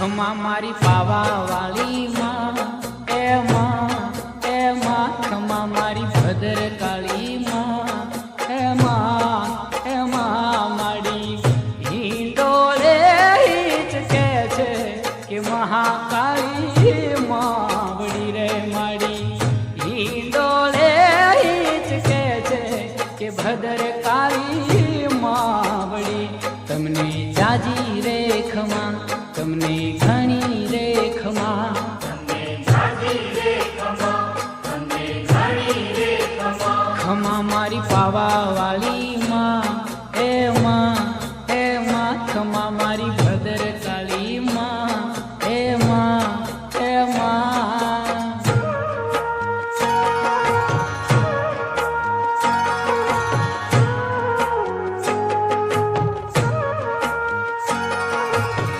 ખમા મારી પાવા વાળી માં, એ માં એ માં, ખમા મારી ભદ્ર કાળી માં, એ માં એ માં માડી હિંડોળે હિચકે છે કે મહાકાળી માવડી રે માડી હિંડોળે હિચકે છે કે ભદ્ર કાળી માવડી. તમને જાજી રે ખમા તમને ઘણી રેખમાં. ખમા મારી પાવાવાળી માં એમાં એમાં ખમા મારી